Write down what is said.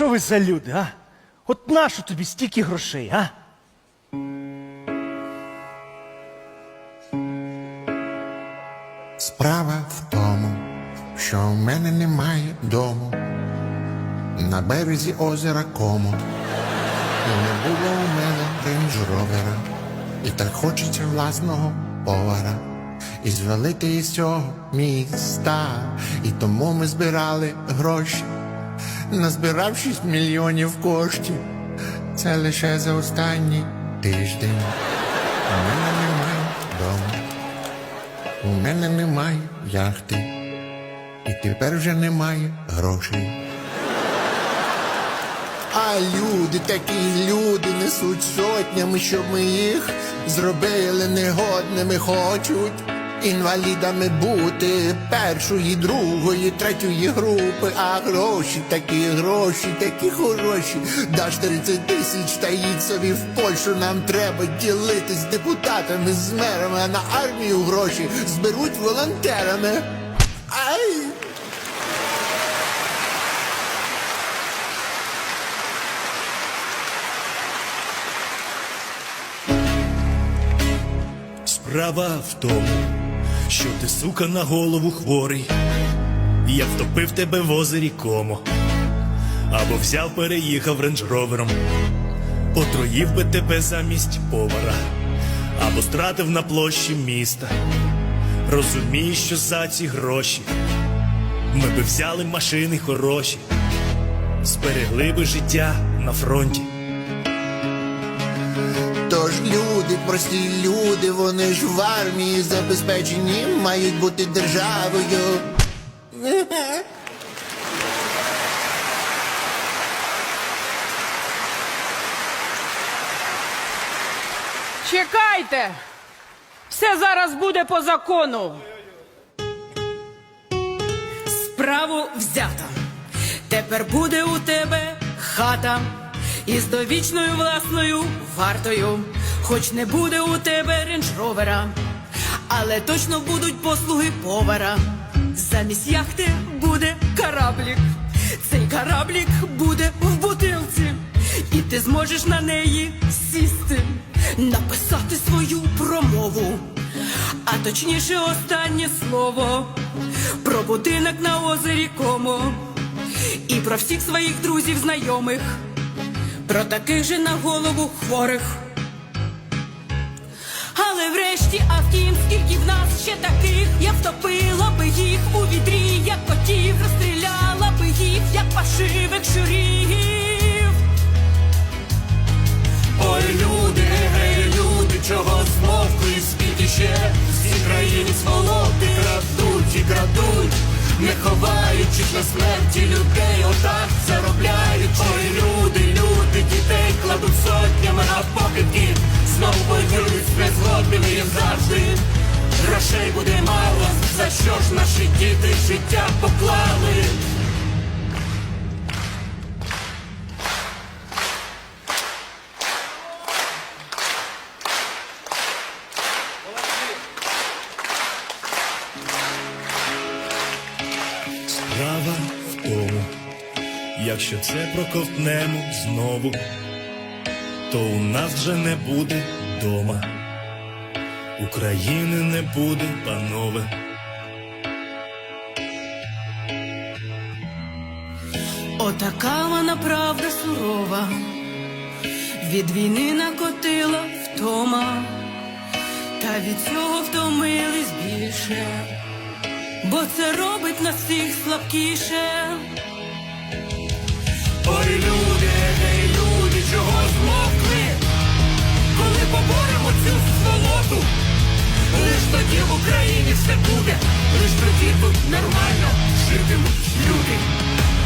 що ви за люди, а? От нащо тобі стільки грошей, а? Справа в тому, що в мене немає дому на березі озера Кому. І не було у мене рейндж-ровера. І так хочеться власного повара. І звалити із цього міста. І тому ми збирали гроші. Назбирав 6 мільйонів коштів. Це лише за останній тиждень. У мене немає дому. У мене немає яхти, і тепер вже немає грошей. А люди, такі люди несуть сотнями, щоб ми їх зробили негодними, хочуть інвалідами бути першої, другої, третьої групи, а гроші, такі гроші, такі хороші. Даш 30 тисяч та їдь собі в Польщу. Нам треба ділитись депутатами, з мерами, а на армію гроші зберуть волонтерами. Ай! Справа в тому, що ти сука на голову хворий, я втопив тебе в озері Комо, або взяв, переїхав рейндж-ровером, отруїв би тебе замість повара, або стратив на площі міста. Розумієш, що за ці гроші ми би взяли машини хороші, зберегли би життя на фронті. Прості люди, вони ж в армії забезпечені, мають бути державою. Чекайте! Все зараз буде по закону. Справу взято. Тепер буде у тебе хата із довічною власною вартою. Хоч не буде у тебе рейндж-ровера, але точно будуть послуги повара. Замість яхти буде кораблік. Цей кораблік буде в бутилці, і ти зможеш на неї сісти, написати свою промову, а точніше останнє слово про будинок на озері Комо і про всіх своїх друзів знайомих, про таких же на голову хворих. Але врешті, а втім, скільки в нас ще таких, я втопила би їх у відрі, як котів, розстріляла би їх, як пашивих щурів. Ой, люди, гей, люди, чого змовкли, скільки ще всі країни сволоти крадуть і крадуть, не ховаючись на смерті людей, отак Грошей буде мало, за що ж наші діти життя поклали? Справа в тому, якщо це проковтнемо знову, то у нас вже не буде дома, України не буде, панове. Отака вона правда сурова, від війни накотила втома, та від цього втомились більше, бо це робить нас всіх слабкіше. Нормально житимуть люди.